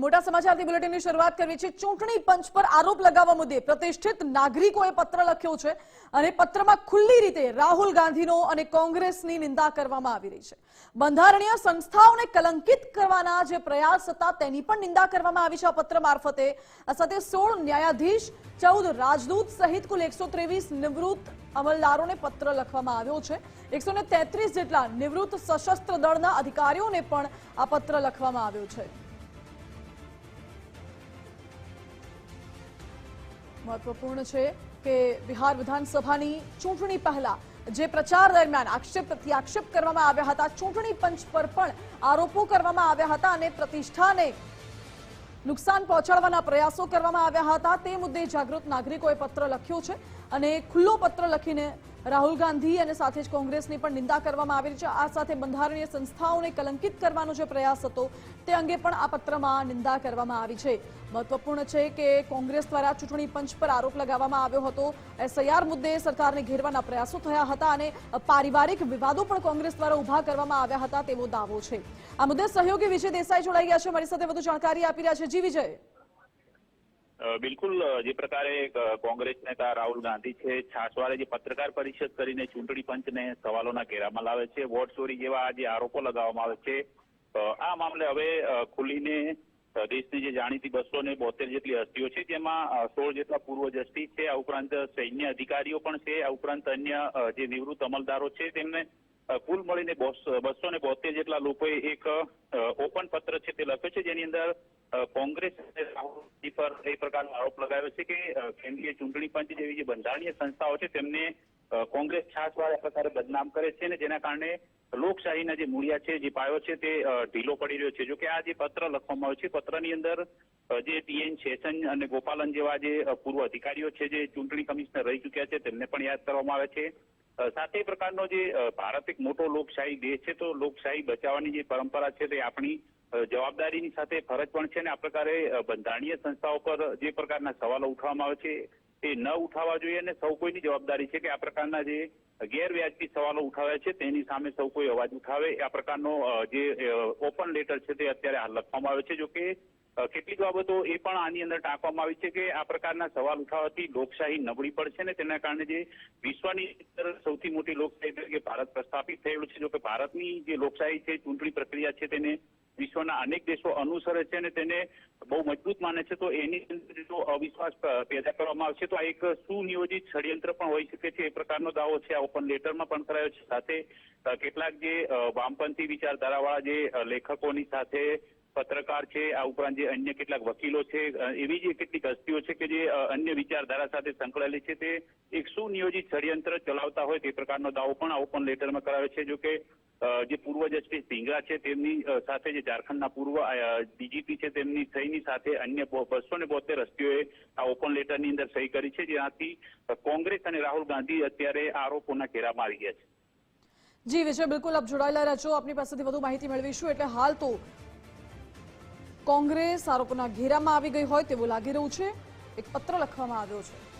મોટા સમાચારથી બુલેટિનની શરૂઆત કરવી છે. ચૂંટણી પંચ પર આરોપ લગાવવા મુદ્દે પ્રતિષ્ઠિત નાગરિકોએ પત્ર લખ્યો છે અને પત્રમાં ખુલ્લી રીતે રાહુલ ગાંધીનો અને કોંગ્રેસની નિંદા કરવામાં આવી રહી છે. બંધારણીય સંસ્થાઓને કલંકિત કરવાના જે પ્રયાસ હતા તેની પણ નિંદા કરવામાં આવી છે આ પત્ર મારફતે. આ સાથે સોળ ન્યાયાધીશ, ચૌદ રાજદૂત સહિત કુલ એકસો નિવૃત્ત અમલદારોને પત્ર લખવામાં આવ્યો છે. એકસો જેટલા નિવૃત્ત સશસ્ત્ર દળના અધિકારીઓને પણ આ પત્ર લખવામાં આવ્યો છે. મહત્વપૂર્ણ છે કે બિહાર વિધાનસભાની ચૂંટણી પહેલા જે પ્રચાર દરમિયાન આક્ષેપ પ્રત્યાક્ષેપ કરવામાં આવ્યા હતા, ચૂંટણી પંચ પર પણ આરોપો કરવામાં આવ્યા હતા અને પ્રતિષ્ઠાને નુકસાન પહોંચાડવાના પ્રયાસો કરવામાં આવ્યા હતા. તે મુદ્દે જાગૃત નાગરિકોએ પત્ર લખ્યો છે અને ખુલ્લો પત્ર લખીને રાહુલ ગાંધી અને સાથે જ કોંગ્રેસની પણ નિંદા કરવામાં આવી છે. આ સાથે બંધારણીય સંસ્થાઓને કલંકિત કરવાનો જે પ્રયાસ હતો, તે અંગે પણ આ પત્રમાં નિંદા કરવામાં આવી છે. મહત્વપૂર્ણ છે કે કોંગ્રેસ દ્વારા ચૂંટણી પંચ પર આરોપ લગાવવામાં આવ્યો હતો. એસઆઈઆર મુદ્દે સરકારને ઘેરવાના પ્રયાસો થયા હતા અને પારિવારિક વિવાદો પણ કોંગ્રેસ દ્વારા ઊભા કરવામાં આવ્યા હતા તેવો દાવો છે. આ મુદ્દે સહયોગી વિજય દેસાઈ જોડાઈ ગયા છે. મારી સાથે વધુ જાણકારી આપી રહ્યા છે. જી વિજય. બિલકુલ જે પ્રકારે કોંગ્રેસ નેતા રાહુલ ગાંધી છે, છાસવારે જે પત્રકાર પરિષદ કરીને ચૂંટણી પંચને સવાલોના ઘેરામાં લાવે છે, વોટ ચોરી જેવા જે આરોપો લગાવવામાં આવે છે. આ મામલે હવે ખુલીને દેશની જે જાણીતી બસો ને બોતેર જેટલી હસ્તીઓ છે, જેમાં સોળ જેટલા પૂર્વ જસ્ટિસ છે, આ ઉપરાંત સૈન્ય અધિકારીઓ પણ છે, આ ઉપરાંત અન્ય જે નિવૃત્ત અમલદારો છે, તેમને કુલ મળીને બસો ને બોતેર જેટલા લોકોએ એક ઓપન પત્ર છે તે લખ્યો છે, જેની અંદર કોંગ્રેસ અને રાહુલ પર એ પ્રકારનો આરોપ લગાવ્યો છે કે કેન્દ્રીય ચૂંટણી પંચ જેવી જે બંધારણીય સંસ્થાઓ છે તેમને કોંગ્રેસ કોંગ્રેસ છાસવાળા પ્રકારે બદનામ કરે છે અને જેના કારણે લોકશાહીના જે મૂળિયા છે, જે પાયો છે તે ઢીલો પડી રહ્યો છે. જોકે આ જે પત્ર લખવામાં આવ્યો છે પત્રની અંદર જે ટીએન શેષન અને ગોપાલન જેવા જે પૂર્વ અધિકારીઓ છે, જે ચૂંટણી કમિશનર રહી ચૂક્યા છે, તેમને પણ યાદ કરવામાં આવે છે. સાથે પ્રકારનો જે ભારત એક મોટો લોકશાહી દેશ છે તો લોકશાહી બચાવવાની જે પરંપરા છે તે આપણી જવાબદારીની સાથે ફરજ પણ છે અને આ પ્રકારે બંધારણીય સંસ્થાઓ પર જે પ્રકારના સવાલો ઉઠાવવામાં આવે છે તે ન ઉઠાવવા જોઈએ અને સૌ કોઈની જવાબદારી છે કે આ પ્રકારના જે ગેરવ્યાજબી સવાલો ઉઠાવ્યા છે તેની સામે સૌ કોઈ અવાજ ઉઠાવે આ પ્રકારનો જે ઓપન લેટર છે તે અત્યારે હાલ લખવામાં આવે છે જો કે અ, કેટલીક બાબતો એ પણ આની અંદર ટાંકવામાં આવી છે કે આ પ્રકારના સવાલ ઉઠાવવાથી લોકશાહી નબળી પડશે ને તેના કારણે જે વિશ્વની અંદર સૌથી મોટી લોકશાહી તરીકે ભારત પ્રસ્થાપિત થયેલું છે. જો કે ભારતની જે લોકશાહી છે, ચૂંટણી પ્રક્રિયા છે, તેને વિશ્વના અનેક દેશો અનુસરે છે અને તેને બહુ મજબૂત માને છે. તો એની અંદર જો અવિશ્વાસ પેદા કરવામાં આવશે તો આ એક સુનિયોજિત ષડયંત્ર પણ હોઈ શકે છે. એ પ્રકારનો દાવો છે. આ ઓપન લેટરમાં પણ કરાયો છે. સાથે કેટલાક જે વામપંથી વિચારધારાવાળા જે લેખકોની સાથે પત્રકાર છે, આ ઉપરાંત જે અન્ય કેટલાક વકીલો છે એવી જે કેટલીક હસ્તીઓ છે કે જે અન્ય વિચારધારા સાથે સંકળાયેલી છે, તે એક સુનિયોજિત ષડયંત્ર ચલાવતા હોય તે પ્રકારનો દાવો પણ આ ઓપન લેટરમાં કરાયો છે, જો કે જે પૂર્વ જસ્ટિસ ઢીંગરા છે, તેમની સાથે જે ઝારખંડના પૂર્વ ડીજીપી છે, તેમની સહીની સાથે અન્ય બસો ને બોતેર હસ્તીઓએ આ ઓપન લેટરની અંદર સહી કરી છે, જેનાથી કોંગ્રેસ અને રાહુલ ગાંધી અત્યારે આરોપોના ઘેરામાં આવી ગયા છે. જી, વિજય, બિલકુલ આપ જોડાયેલા રહેજો. આપની પાસેથી વધુ માહિતી મેળવીશું. એટલે હાલ તો કોંગ્રેસ આરોપોના ઘેરામાં આવી ગઈ હોય તેવું લાગી રહ્યું છે. એક પત્ર લખવામાં આવ્યો છે.